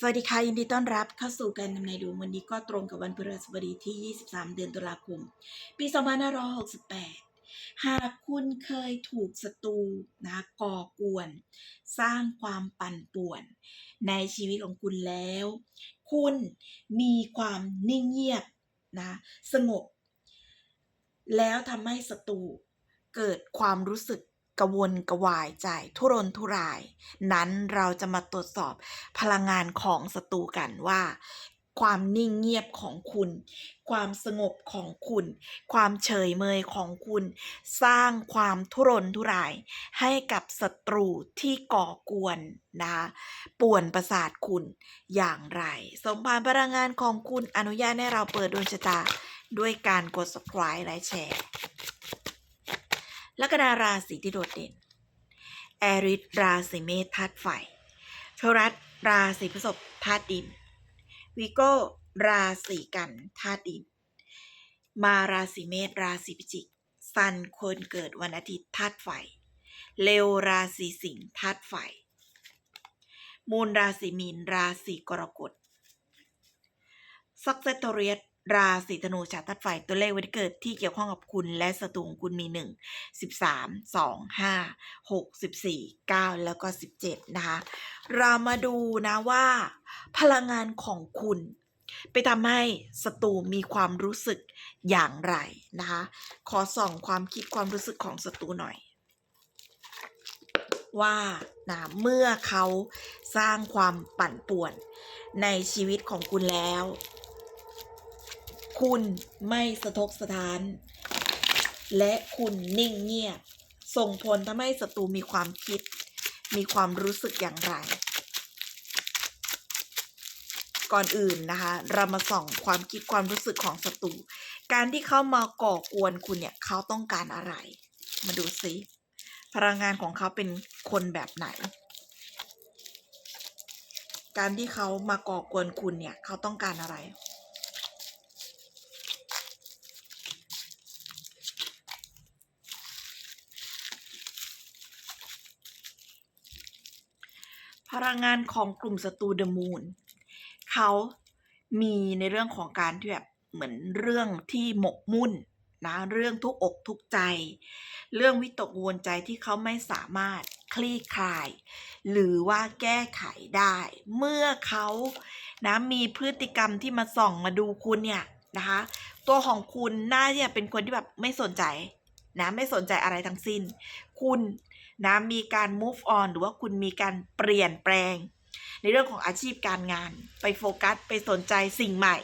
สวัสดีค่ะ ยินดีต้อนรับเข้าสู่การทำนายดวงวันนี้ก็ตรงกับวันพฤหัสบดีที่ 23 เดือนตุลาคม ปี 2568 หากคุณเคยถูกศัตรูนะก่อกวน สร้างความปั่นป่วน ในชีวิตของคุณแล้ว คุณมีความนิ่งเงียบนะสงบ แล้วทำให้ศัตรูเกิดความรู้สึก กระวนกระวายใจทุรนทุราย นั้นเราจะมาตรวจสอบพลังงานของศัตรูกันว่า ความนิ่งเงียบของคุณ ความสงบของคุณ ความเฉยเมยของคุณ สร้างความทุรนทุราย ให้กับศัตรูที่ก่อกวนนะคะป่วนประสาทคุณอย่างไร สมภารพลังงานของคุณอนุญาตให้เราเปิดดวงชะตาด้วยการกด subscribe และแชร์ ลัคนาราศีที่โดดเด่น แอริสราศีเมษธาตุไฟโทรัสราศีพฤษภธาตุดิน วิโก้ราศีกันธาตุดิน มาราศีเมษราศีพิจิกซันคนเกิดวันอาทิตย์ธาตุไฟ เลวราศีสิงห์ธาตุไฟ มูลราศีมีนราศีกรกฎซักเซตเรียส ราศีธนูชาวธาตุไฟตัวเลขวันเกิดที่เกี่ยวข้องกับคุณและศัตรูของคุณมี 1 13 2 5 6 14 9 แล้วก็ 17 นะคะ เรามาดูนะว่า พลังงานของคุณ ไปทำให้ศัตรูมีความรู้สึกอย่างไรนะคะ ขอส่องความคิดความรู้สึกของศัตรูหน่อยว่านะเมื่อเขาสร้างความปั่นป่วนในชีวิตของคุณแล้ว คุณไม่สะทกสะท้าน และคุณนิ่งเงียบ ส่งผลทำให้ศัตรูมีความคิด มีความรู้สึกอย่างไร ก่อนอื่นนะคะ เรามาส่องความคิดความรู้สึกของศัตรู การที่เขามาก่อกวนคุณเนี่ยเขาต้องการอะไร มาดูซิพลังงานของเขาเป็นคนแบบไหน การที่เขามาก่อกวนคุณเนี่ย เขาต้องการอะไร ลังงานของกลุ่มศัตรูเดอะมูนเขามีในเรื่องของการที่แบบเหมือนเรื่องที่หมกมุ่นนะเรื่องทุกอกทุกใจ เรื่องวิตกกวลใจที่เขาไม่สามารถคลี่คลาย หรือว่าแก้ไขได้ เมื่อเขานะมีพฤติกรรมที่มาส่องมาดูคุณเนี่ยนะคะ ตัวของคุณน่าจะเป็นคนที่แบบไม่สนใจนะไม่สนใจอะไรทั้งสิ้น คุณ นะมีการ move on หรือว่าคุณมีการเปลี่ยนแปลง ในเรื่องของอาชีพการงาน ไปโฟกัส ไปสนใจสิ่งใหม่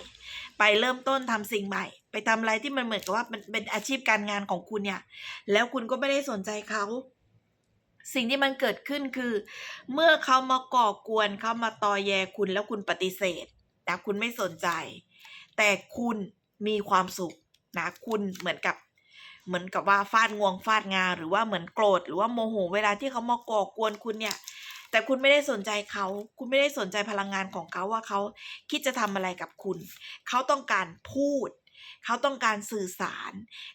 ไปเริ่มต้นทำสิ่งใหม่ ไปทำอะไรที่มันเหมือนกับว่ามันเป็นอาชีพการงานของคุณเนี่ย แล้วคุณก็ไม่ได้สนใจเขาสิ่งที่มันเกิดขึ้นคือ เมื่อเขามาก่อกวนเขามาตอแยคุณแล้วคุณปฏิเสธนะคุณไม่สนใจ แต่คุณมีความสุขนะคุณเหมือนกับ เหมือนกับว่าฟาดงวงฟาดงา หรือว่าเหมือนโกรธหรือว่าโมโหเวลาที่เขามาก่อกวนคุณเนี่ย แต่คุณไม่ได้สนใจเขา คุณไม่ได้สนใจพลังงานของเขาว่าเขาคิดจะทำอะไรกับคุณ เขาต้องการพูด เขาต้องการสื่อสาร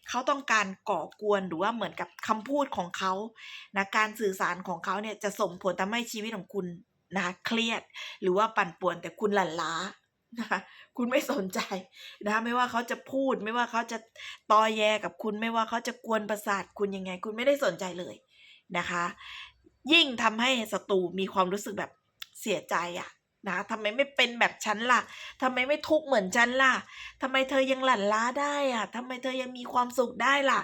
เขาต้องการก่อกวนหรือว่าเหมือนกับคำพูดของเขานะการสื่อสารของเขาเนี่ยจะส่งผลทำให้ชีวิตของคุณนะเครียด หรือว่าปั่นป่วนแต่คุณหลั่นล้า นะคะคุณไม่สนใจนะคะไม่ว่าเขาจะพูด ไม่ว่าเขาจะตอแยกับคุณ ไม่ว่าเขาจะกวนประสาทคุณยังไง คุณไม่ได้สนใจเลยนะคะ ยิ่งทำให้ศัตรูมีความรู้สึกแบบเสียใจอะนะทำไมไม่เป็นแบบฉันล่ะทำไมไม่ทุกข์เหมือนฉันล่ะทำไมเธอยังหลั่นล้าได้อะทำไมเธอยังมีความสุขได้ล่ะ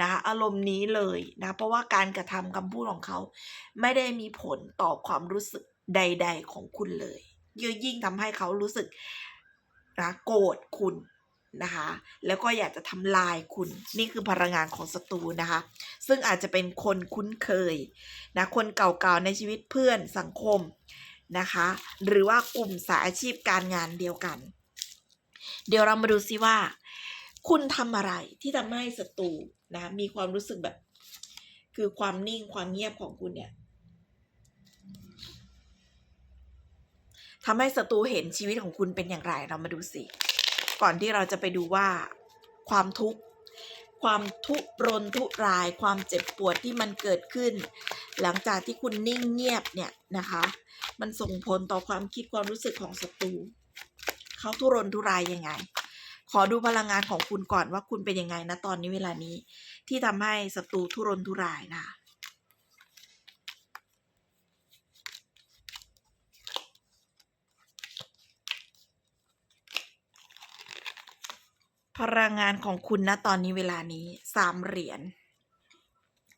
นะอารมณ์นี้เลยนะเพราะว่าการกระทำคำพูดของเขา ไม่ได้มีผลต่อความรู้สึกใด ๆ ของคุณเลย ยิ่งทำให้เขารู้สึกนะโกรธคุณนะคะ แล้วก็อยากจะทำลายคุณ นี่คือพลังงานของศัตรูนะคะ ซึ่งอาจจะเป็นคนคุ้นเคยนะคนเก่าๆในชีวิตเพื่อนสังคมนะคะ หรือว่ากลุ่มสายอาชีพการงานเดียวกัน เดี๋ยวเรามาดูซิว่า คุณทำอะไรที่ทำให้ศัตรูนะมีความรู้สึกแบบ คือความนิ่งความเงียบของคุณเนี่ย ทำให้ศัตรูเห็นชีวิตของคุณเป็นอย่างไรเรามาดูสิก่อนที่เราจะไปดูว่าความทุกข์ความทุรนทุราย ความเจ็บปวดที่มันเกิดขึ้น หลังจากที่คุณนิ่งเงียบเนี่ยนะคะ มันส่งผลต่อความคิดความรู้สึกของศัตรูเขาทุรนทุรายยังไง ขอดูพลังงานของคุณก่อนว่าคุณเป็นยังไงนะตอนนี้เวลานี้ ที่ทำให้ศัตรูทุรนทุรายนะ พลังงานของคุณนะตอนนี้เวลานี้สามเหรียญ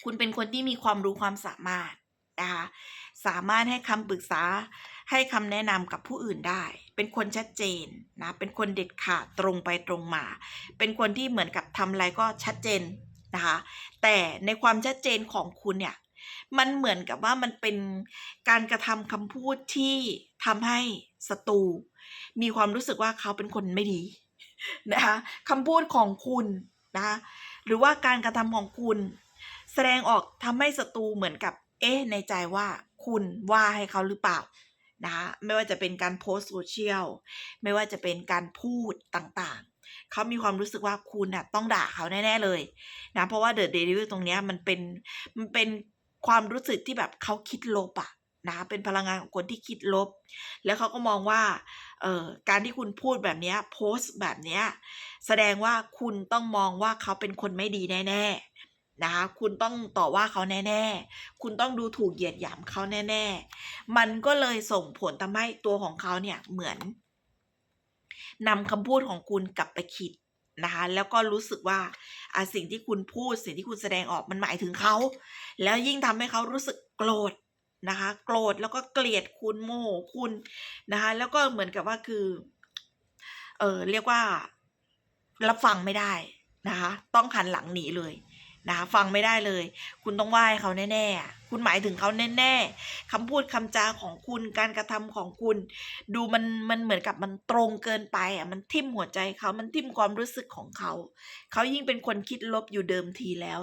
คุณเป็นคนที่มีความรู้ความสามารถนะคะสามารถให้คำปรึกษาให้คำแนะนำกับผู้อื่นได้ เป็นคนชัดเจนนะเป็นคนเด็ดขาดตรงไปตรงมา เป็นคนที่เหมือนกับทำอะไรก็ชัดเจนนะคะแต่ในความชัดเจนของคุณเนี่ยมันเหมือนกับว่ามันเป็นการกระทำคำพูดที่ทำให้ศัตรูมีความรู้สึกว่าเขาเป็นคนไม่ดี นะคะคำพูดของคุณนะคะหรือว่าการกระทำของคุณ แสดงออกทำให้ศัตรูเหมือนกับ เอ๊ะในใจว่าคุณว่าให้เขาหรือเปล่านะคะไม่ว่าจะเป็นการโพสต์โซเชียลไม่ว่าจะเป็นการพูดต่างๆ เขามีความรู้สึกว่าคุณน่ะต้องด่าเขาแน่ๆเลยนะเพราะว่าเดอะเดลิเวอรตรงนี้มันเป็นมันเป็นความรู้สึกที่แบบเขาคิดลบอะนะเป็นพลังงานของคนที่คิดลบ แล้วเขาก็มองว่า เอ่อการที่คุณพูดแบบนี้โพสต์แบบนี้แสดงว่าคุณต้องมองว่าเขาเป็นคนไม่ดีแน่ๆนะคะคุณต้องต่อว่าเขาแน่ ๆ คุณต้องดูถูกเหยียดหยามเขาแน่ ๆ มันก็เลยส่งผลทำให้ตัวของเขาเนี่ยเหมือนนำคำพูดของคุณกลับไปคิดนะคะแล้วก็รู้สึกว่าสิ่งที่คุณพูดสิ่งที่คุณแสดงออกมันหมายถึงเขา แล้วยิ่งทำให้เขารู้สึกโกรธ นะคะ โกรธแล้วก็เกลียดคุณโมโหคุณนะคะ แล้วก็เหมือนกับว่าคือ เออเรียกว่า รับฟังไม่ได้นะคะ ต้องหันหลังหนีเลย นะคะฟังไม่ได้เลย คุณต้องไหว้เขาแน่ๆ คุณหมายถึงเขาแน่ๆคำพูดคำจาของคุณการกระทำของคุณ ดูมันมันเหมือนกับมันตรงเกินไปอะมันทิ่มหัวใจเขามันทิ่มความรู้สึกของเขาเขายิ่งเป็นคนคิดลบอยู่เดิมทีแล้ว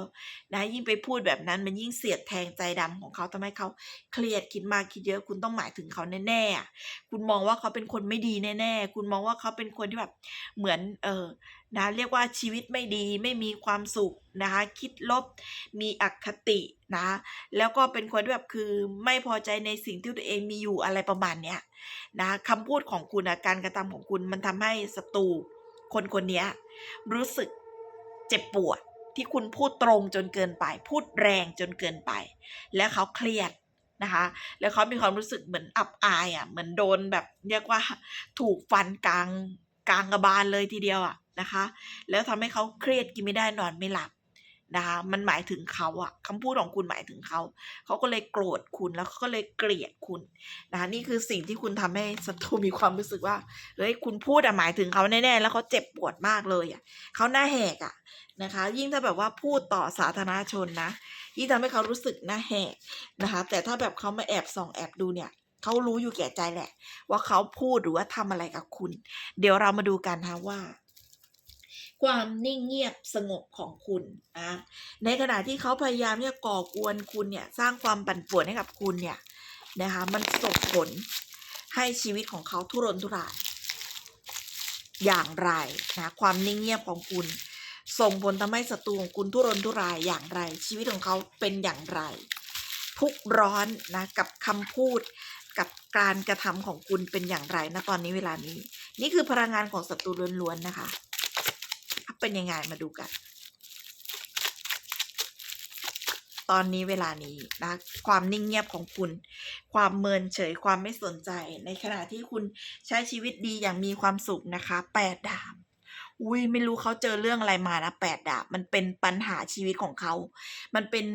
นะยิ่งไปพูดแบบนั้นมันยิ่งเสียดแทงใจดำของเขาทำให้เขาเครียดคิดมากคิดเยอะ คุณต้องหมายถึงเขาแน่ๆ คุณมองว่าเขาเป็นคนไม่ดีแน่ๆ คุณมองว่าเขาเป็นคนที่แบบเหมือนเออ นะเรียกว่าชีวิตไม่ดีไม่มีความสุขนะคะคิดลบมีอคตินะแล้วก็เป็นคนที่แบบคือไม่พอใจในสิ่งที่ตัวเองมีอยู่อะไรประมาณเนี้ยนะคำพูดของคุณนะการกระทำของคุณมันทำให้ศัตรูคนคนนี้รู้สึกเจ็บปวดที่คุณพูดตรงจนเกินไป พูดแรงจนเกินไป แล้วเขาเครียดนะคะแล้วเขามีความรู้สึกเหมือนอับอายอะเหมือนโดนแบบเรียกว่าถูกฟันกลางกลางกระบาลเลยทีเดียวอะ นะคะ แล้วทำให้เขาเครียดกินไม่ได้นอนไม่หลับนะคะมันหมายถึงเขาอะคำพูดของคุณหมายถึงเขาเขาก็เลยโกรธคุณแล้วเขาก็เลยเกลียดคุณนะคะนี่คือสิ่งที่คุณทำให้ศัตรูมีความรู้สึกว่าเฮ้ยคุณพูดอะหมายถึงเขาแน่ๆแล้วเขาเจ็บปวดมากเลยอะเขาหน้าแหกอะนะคะ ยิ่งถ้าแบบว่าพูดต่อสาธารณชนนะยิ่งทำให้เขารู้สึกหน้าแหกนะคะ แต่ถ้าแบบเขามาแอบส่องแอบดูเนี่ยเขารู้อยู่แก่ใจแหละ ว่าเขาพูดหรือว่าทำอะไรกับคุณ เดี๋ยวเรามาดูกันนะว่า ความนิ่งเงียบสงบของคุณนะในขณะที่เขาพยายามที่จะก่อกวนคุณเนี่ยสร้างความปั่นป่วนให้กับคุณเนี่ยนะคะมันส่งผลให้ชีวิตของเขาทุรนทุราย อย่างไรนะความนิ่งเงียบของคุณ ส่งผลทำให้ศัตรูของคุณทุรนทุรายอย่างไร ชีวิตของเขาเป็นอย่างไร ทุกร้อนนะกับคำพูดกับการกระทำของคุณเป็นอย่างไรนะตอนนี้เวลานี้ นี่คือพลังงานของศัตรูล้วนๆนะคะ เป็นยังไงมาดูกัน ตอนนี้เวลานี้นะ ความนิ่งเงียบของคุณ ความเมินเฉยความไม่สนใจ ในขณะที่คุณใช้ชีวิตดีอย่างมีความสุขนะคะแปดดาบอุ้ยไม่รู้เขาเจอเรื่องอะไรมานะแปดดาบมันเป็นปัญหาชีวิตของเขา มันเป็น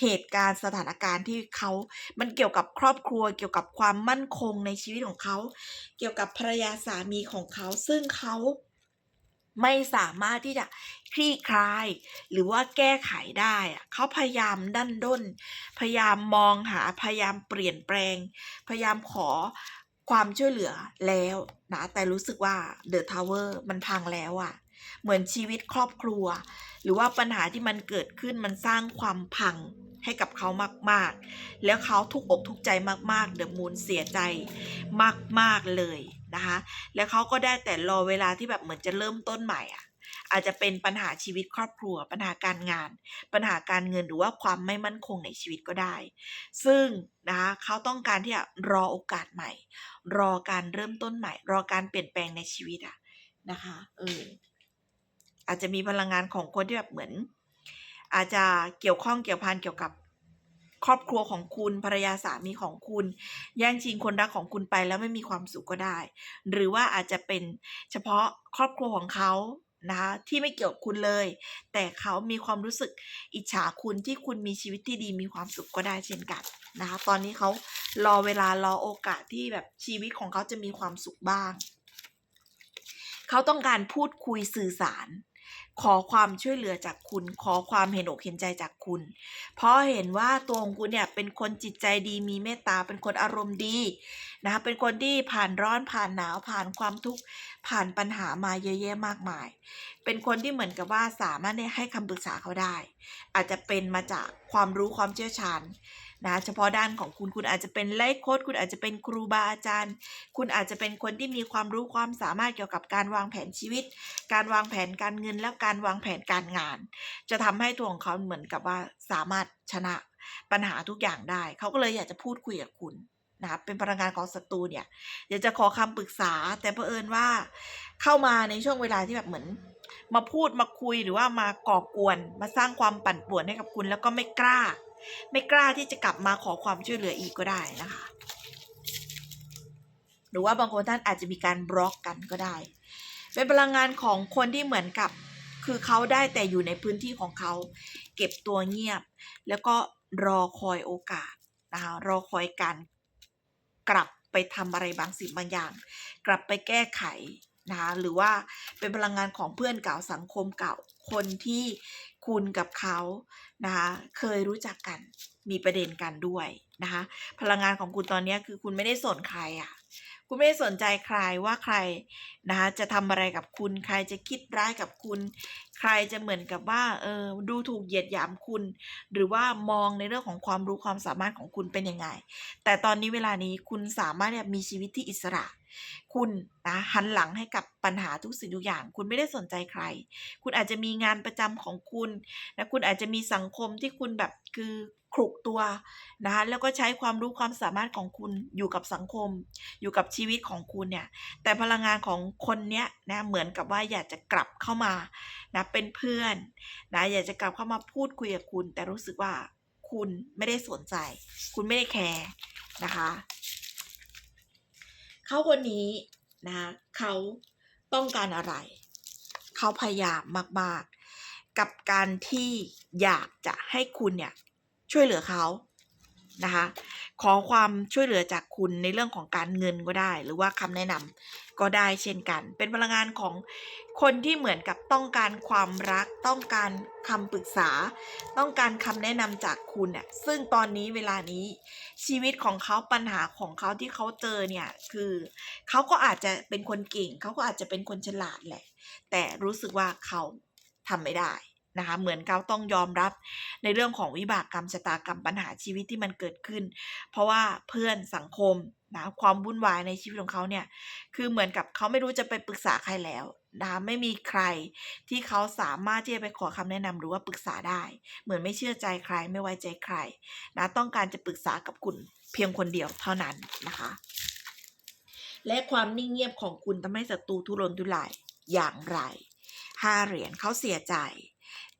เหตุการณ์สถานการณ์ที่เขา มันเกี่ยวกับครอบครัว เกี่ยวกับความมั่นคงในชีวิตของเขา เกี่ยวกับภรรยาสามีของเขา ซึ่งเขา ไม่สามารถที่จะคลี่คลาย หรือว่าแก้ไขได้เขาพยายามดันด้น พยายามมองหาพยายามเปลี่ยนแปลง พยายามขอความช่วยเหลือแล้วนะแต่รู้สึกว่าเดอะทาวเวอร์มันพังแล้วอะ่ะ เหมือนชีวิตครอบครัว หรือว่าปัญหาที่มันเกิดขึ้นมันสร้างความพังให้กับเขามาก ๆ แล้วเขาทุกอกทุกใจมาก ๆ เดอะมูนเสียใจมาก ๆ เลย นะคะ แล้วเขาก็ได้แต่รอเวลาที่แบบเหมือนจะเริ่มต้นใหม่อะ อาจจะเป็นปัญหาชีวิตครอบครัว ปัญหาการงาน ปัญหาการเงินหรือว่าความไม่มั่นคงในชีวิตก็ได้ ซึ่งนะคะเขาต้องการที่จะรอโอกาสใหม่ รอการเริ่มต้นใหม่ รอการเปลี่ยนแปลงในชีวิตอะนะคะเอออาจจะมีพลังงานของคนที่แบบเหมือน อาจจะเกี่ยวข้องเกี่ยวพันเกี่ยวกับ ครอบครัวของคุณภรรยาสามีของคุณแย่งชิงคนรักของคุณไปแล้วไม่มีความสุขก็ได้ หรือว่าอาจจะเป็นเฉพาะครอบครัวของเขานะคะที่ไม่เกี่ยวกับคุณเลย แต่เขามีความรู้สึกอิจฉาคุณที่คุณมีชีวิตที่ดีมีความสุขก็ได้เช่นกันนะคะตอนนี้เขารอเวลารอโอกาสที่แบบชีวิตของเขาจะมีความสุขบ้าง เขาต้องการพูดคุยสื่อสาร ขอความช่วยเหลือจากคุณ ขอความเห็นอกเห็นใจจากคุณ เพราะเห็นว่าตัวของคุณเนี่ยเป็นคนจิตใจดีมีเมตตาเป็นคนอารมณ์ดีนะคะเป็นคนที่ผ่านร้อนผ่านหนาวผ่านความทุกข์ผ่านปัญหามาเยอะแยะมากมาย เป็นคนที่เหมือนกับว่าสามารถเนี่ยให้คำปรึกษาเขาได้ อาจจะเป็นมาจากความรู้ความเชี่ยวชาญ นะเฉพาะด้านของคุณคุณอาจจะเป็นไลฟ์โค้ดคุณอาจจะเป็นครูบาอาจารย์ คุณอาจจะเป็นคนที่มีความรู้ความสามารถเกี่ยวกับการวางแผนชีวิต การวางแผนการเงินและการวางแผนการงาน จะทำให้ตัวของเขาเหมือนกับว่าสามารถชนะปัญหาทุกอย่างได้ เขาก็เลยอยากจะพูดคุยกับคุณนะเป็นพลังงานของศัตรูเนี่ยอยากจะขอคำปรึกษา แต่เผอิญว่าเข้ามาในช่วงเวลาที่แบบเหมือนมาพูดมาคุยหรือว่ามาก่อกวน มาสร้างความปั่นป่วนให้กับคุณแล้วก็ไม่กล้า ไม่กล้าที่จะกลับมาขอความช่วยเหลืออีกก็ได้นะคะ หรือว่าบางคนท่านอาจจะมีการบล็อกกันก็ได้ เป็นพลังงานของคนที่เหมือนกับ คือเขาได้แต่อยู่ในพื้นที่ของเขา เก็บตัวเงียบ แล้วก็รอคอยโอกาสนะคะรอคอยการกลับไปทำอะไรบางสิ่งบางอย่าง กลับไปแก้ไขนะคะหรือว่าเป็นพลังงานของเพื่อนเก่าสังคมเก่าคนที่ คุณกับเขานะคะเคยรู้จักกันมีประเด็นกันด้วยนะคะพลังงานของคุณตอนนี้คือคุณไม่ได้สนใครอะ่ะคุณไม่ได้สนใจใครว่าใครนะคะจะทำอะไรกับคุณใครจะคิดร้ายกับคุณ ใครจะเหมือนกับว่าเออดูถูกเหยียดหยามคุณ หรือว่ามองในเรื่องของความรู้ความสามารถของคุณเป็นยังไง แต่ตอนนี้เวลานี้คุณสามารถมีชีวิตที่อิสระ คุณนะหันหลังให้กับปัญหาทุกสิ่งทุกอย่าง คุณไม่ได้สนใจใคร คุณอาจจะมีงานประจำของคุณนะคุณอาจจะมีสังคมที่คุณแบบคือคลุกตัวนะคะแล้วก็ใช้ความรู้ความสามารถของคุณอยู่กับสังคม อยู่กับชีวิตของคุณเนี่ย แต่พลังงานของคนเนี้ยนะเหมือนกับว่าอยากจะกลับเข้ามานะเป็นเพื่อนนะอยากจะกลับเข้ามาพูดคุยกับคุณ แต่รู้สึกว่าคุณไม่ได้สนใจ คุณไม่ได้แคร์นะคะ เขาคนนี้นะเขาต้องการอะไร เขาพยายามมาก ๆ กับการที่อยากจะให้คุณเนี่ยช่วยเหลือเขานะคะขอความช่วยเหลือจากคุณในเรื่องของการเงินก็ได้ หรือว่าคำแนะนำ ก็ได้เช่นกัน เป็นพลังงานของคนที่เหมือนกับต้องการความรัก ต้องการคำปรึกษา ต้องการคำแนะนำจากคุณเนี่ยซึ่งตอนนี้เวลานี้ชีวิตของเขาปัญหาของเขาที่เขาเจอเนี่ยคือเขาก็อาจจะเป็นคนเก่ง เขาก็อาจจะเป็นคนฉลาดแหละ แต่รู้สึกว่าเขาทำไม่ได้นะคะเหมือนเขาต้องยอมรับในเรื่องของวิบากกรรมชะตากรรมปัญหาชีวิตที่มันเกิดขึ้น เพราะว่าเพื่อนสังคม นะความวุ่นวายในชีวิตของเขาเนี่ยคือเหมือนกับเขาไม่รู้จะไปปรึกษาใครแล้วนะไม่มีใครที่เขาสามารถที่จะไปขอคำแนะนำหรือว่าปรึกษาได้ เหมือนไม่เชื่อใจใครไม่ไว้ใจใครนะต้องการจะปรึกษากับคุณเพียงคนเดียวเท่านั้นนะคะ และความนิ่งเงียบของคุณทำให้ศัตรูทุรนทุรายอย่างไรห้าเหรียญเขาเสียใจ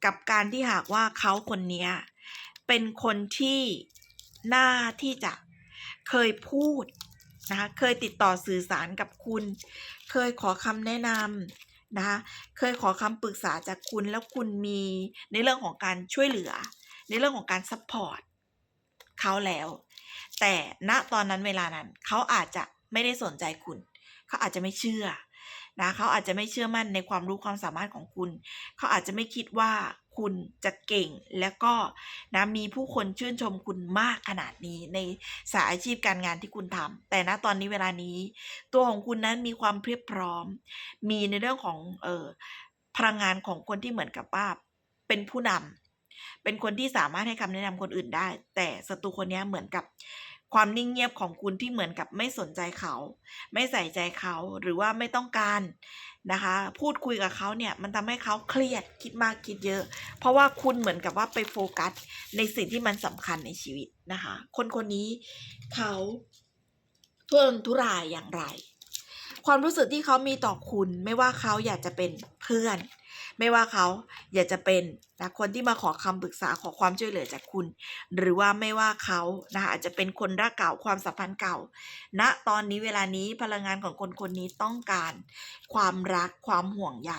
กับการที่หากว่าเขาคนนี้เป็นคนที่น่าที่จะ เคยพูดนะคะเคยติดต่อสื่อสารกับคุณ เคยขอคำแนะนำนะคะเคยขอคำปรึกษาจากคุณแล้วคุณมีในเรื่องของการช่วยเหลือ ในเรื่องของการซัพพอร์ตเขาแล้ว แต่ณตอนนั้นเวลานั้นเขาอาจจะไม่ได้สนใจคุณ เขาอาจจะไม่เชื่อนะเขาอาจจะไม่เชื่อมั่นในความรู้ความสามารถของคุณ เขาอาจจะไม่คิดว่า คุณจะเก่งแล้วก็นะมีผู้คนชื่นชมคุณมากขนาดนี้ในสายอาชีพการงานที่คุณทำแต่ณตอนนี้เวลานี้ ตัวของคุณนั้นมีความเพียบพร้อม มีในเรื่องของเออพลังงานของคนที่เหมือนกับว่าเป็นผู้นำเป็นคนที่สามารถให้คำแนะนำคนอื่นได้ แต่ศัตรูคนนี้เหมือนกับ ความนิ่งเงียบของคุณที่เหมือนกับไม่สนใจเขา ไม่ใส่ใจเขาหรือว่าไม่ต้องการนะคะ พูดคุยกับเขาเนี่ยมันทำให้เขาเครียดคิดมากคิดเยอะ เพราะว่าคุณเหมือนกับว่าไปโฟกัส ในสิ่งที่มันสำคัญในชีวิตนะคะ คนคนนี้เขาทุรนทุรายอย่างไร ความรู้สึกที่เขามีต่อคุณ ไม่ว่าเขาอยากจะเป็นเพื่อน ไม่ว่าเขาอยากจะเป็น นะคนที่มาขอคำปรึกษาขอความช่วยเหลือจากคุณ หรือว่าไม่ว่าเขานะอาจจะเป็นคนรักเก่าความสัมพันธ์เก่าณตอนนี้เวลานี้พลังงานของคนคนนี้ต้องการ ความรักความห่วงใย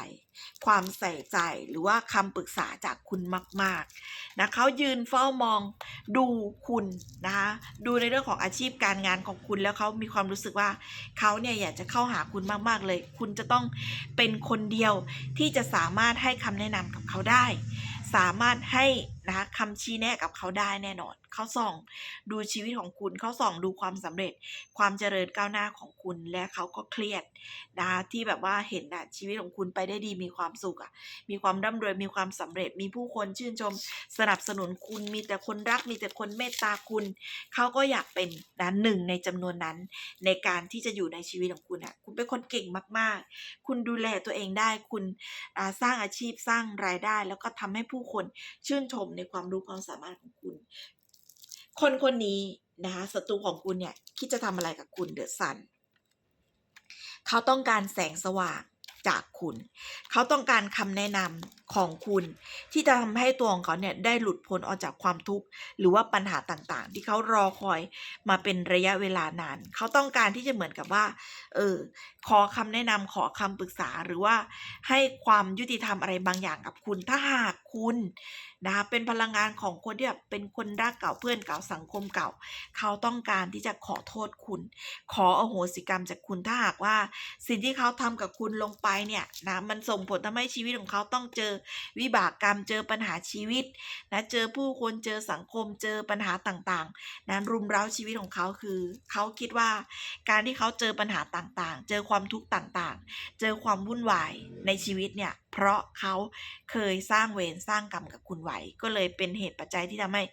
ความใส่ใจหรือว่าคำปรึกษาจากคุณมากๆนะเขายืนเฝ้ามองดูคุณนะคะดูในเรื่องของอาชีพการงานของคุณแล้วเขามีความรู้สึกว่าเขาเนี่ยอยากจะเข้าหาคุณมากๆเลย คุณจะต้องเป็นคนเดียวที่จะสามารถให้คำแนะนำกับเขาได้ สามารถให้นะคะคำชี้แนะกับเขาได้แน่นอน เขาส่องดูชีวิตของคุณเขาส่องดูความสำเร็จ ความเจริญก้าวหน้าของคุณและเขาก็เครียดนะคะที่แบบว่าเห็นอะชีวิตของคุณไปได้ดีมีความสุขอะมีความร่ำรวยมีความสำเร็จ มีผู้คนชื่นชมสนับสนุนคุณมีแต่คนรักมีแต่คนเมตตาคุณ เขาก็อยากเป็นนะหนึ่งในจำนวนนั้น ในการที่จะอยู่ในชีวิตของคุณอะคุณเป็นคนเก่งมาก ๆ คุณดูแลตัวเองได้คุณสร้างอาชีพสร้างรายได้ แล้วก็ทำให้ผู้คนชื่นชมในความรู้ความสามารถของคุณ คนคนนี้นะคะศัตรูของคุณเนี่ยคิดจะทำอะไรกับคุณเดอะซันเขาต้องการแสงสว่างจากคุณ เขาต้องการคำแนะนำของคุณ ที่จะทำให้ตัวของเขาเนี่ยได้หลุดพ้นออกจากความทุกข์หรือว่าปัญหาต่างๆ ที่เขารอคอยมาเป็นระยะเวลานาน เขาต้องการที่จะเหมือนกับว่า เออ ขอคำแนะนำขอคำปรึกษาหรือว่าให้ความยุติธรรมอะไรบางอย่างกับคุณ ถ้าหากคุณ นะคะเป็นพลังงานของคนที่แบบเป็นคนรักเก่าเพื่อนเก่าสังคมเก่า เขาต้องการที่จะขอโทษคุณ ขออโหสิกรรมจากคุณถ้าหากว่า สิ่งที่เขาทำกับคุณลงไปเนี่ยนะมันส่งผลทำให้ชีวิตของเขาต้องเจอวิบากกรรมเจอปัญหาชีวิตนะเจอผู้คนเจอสังคมเจอปัญหาต่างๆนะรุมเร้าชีวิตของเขาคือ เขาคิดว่าการที่เขาเจอปัญหาต่างๆ เจอความทุกข์ต่างๆ เจอความวุ่นวายในชีวิตเนี่ย เพราะเขาเคยสร้างเวรสร้างกรรมกับคุณไว้ ก็เลยเป็นเหตุปัจจัยที่ทำให้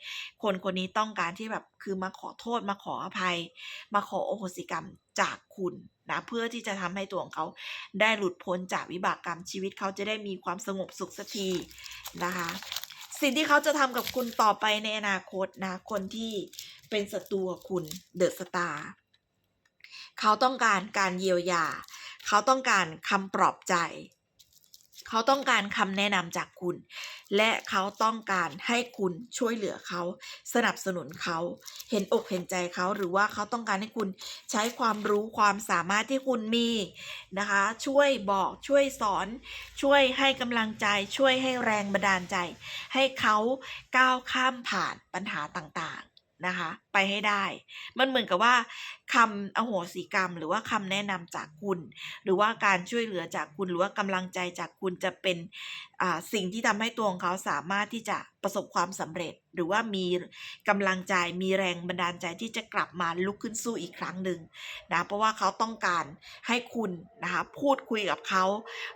คนคนนี้ต้องการที่แบบคือมาขอโทษมาขออภัย มาขอโอโหสิกรรมจากคุณนะเพื่อที่จะทำให้ตัวของเขาได้หลุดพ้นจากวิบากกรรมชีวิตเขาจะได้มีความสงบสุขสักทีนะคะสิ่งที่เขาจะทำกับคุณต่อไปในอนาคตนะคนที่เป็นศัตรูกับคุณเดอะสตาร์เขาต้องการการเยียวยา เขาต้องการคำปลอบใจ เขาต้องการคำแนะนำจากคุณ และเขาต้องการให้คุณช่วยเหลือเขา สนับสนุนเขา เห็นอกเห็นใจเขาหรือว่าเขาต้องการให้คุณใช้ความรู้ความสามารถที่คุณมีนะคะ ช่วยบอกช่วยสอน ช่วยให้กำลังใจ ช่วยให้แรงบันดาลใจ ให้เขาก้าวข้ามผ่านปัญหาต่างๆนะคะ ไปให้ได้ มันเหมือนกับว่าคำอโหสิกรรม หรือว่าคำแนะนำจากคุณ หรือว่าการช่วยเหลือจากคุณ หรือว่ากำลังใจจากคุณจะเป็นสิ่งที่ทำให้ตัวของเขาสามารถที่จะประสบความสำเร็จ หรือว่ามีกำลังใจมีแรงบันดาลใจที่จะกลับมาลุกขึ้นสู้อีกครั้งหนึ่งนะเพราะว่าเขาต้องการให้คุณนะคะพูดคุยกับเขา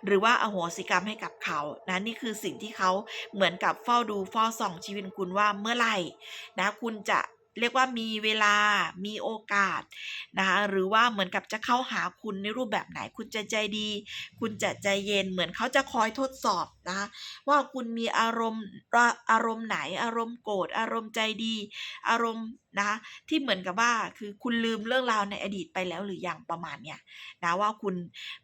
หรือว่าอโหสิกรรมให้กับเขานะนี่คือสิ่งที่เขาเหมือนกับเฝ้าดูเฝ้าส่องชีวิตคุณว่าเมื่อไหร่นะคุณจะ เรียกว่ามีเวลา มีโอกาสนะคะหรือว่าเหมือนกับจะเข้าหาคุณในรูปแบบไหน คุณจะใจดี คุณจะใจเย็น เหมือนเขาจะคอยทดสอบนะคะว่าคุณมีอารมณ์อารมณ์ไหน อารมณ์โกรธ อารมณ์ใจดี อารมณ์นะคะที่เหมือนกับว่าคือคุณลืมเรื่องราวในอดีตไปแล้วหรือยังประมาณเนี้ยนะว่าคุณ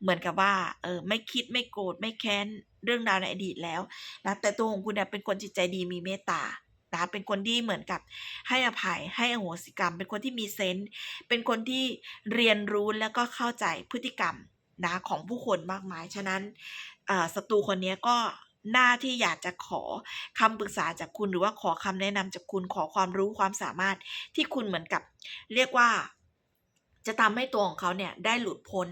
เหมือนกับว่าเออไม่คิดไม่โกรธไม่แค้นเรื่องราวในอดีตแล้วนะแต่ตัวของคุณเนี่ยเป็นคนจิตใจดีมีเมตตา นะเป็นคนที่เหมือนกับให้อภัยให้อโหสิกรรม เป็นคนที่มีเซนส์เป็นคนที่เรียนรู้แล้วก็เข้าใจพฤติกรรมนะของผู้คนมากมาย ฉะนั้นศัตรูคนนี้ก็หน้าที่อยากจะขอคำปรึกษาจากคุณหรือว่าขอคำแนะนำจากคุณขอความรู้ความสามารถที่คุณเหมือนกับ เรียกว่า จะทำให้ตัวของเขาเนี่ยได้หลุดพ้น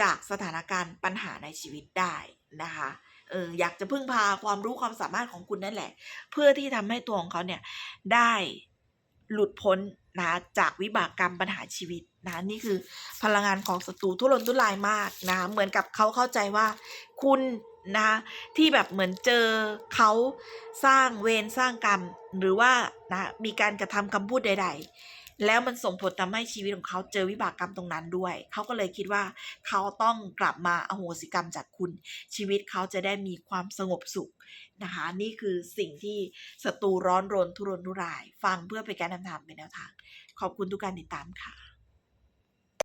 จากสถานการณ์ปัญหาในชีวิตได้นะคะ เอออยากจะพึ่งพาความรู้ความสามารถของคุณนั่นแหละ เพื่อที่ทำให้ตัวของเขาเนี่ยได้หลุดพ้นนะจากวิบากกรรมปัญหาชีวิตนะนี่คือพลังงานของศัตรูทุรนทุรายมากนะเหมือนกับเขาเข้าใจว่าคุณนะที่แบบเหมือนเจอเขาสร้างเวรสร้างกรรม หรือว่านะมีการกระทำคำพูดใด ๆ แล้วมันส่งผลทำให้ชีวิตของเขาเจอวิบากกรรมตรงนั้นด้วย เขาก็เลยคิดว่าเขาต้องกลับมาอโหสิกรรมจากคุณ ชีวิตเขาจะได้มีความสงบสุขนะคะ นี่คือสิ่งที่ศัตรูร้อนรนทุรนทุราย ฟังเพื่อเป็นการนำทางเป็นแนวทาง ขอบคุณทุกการติดตามค่ะ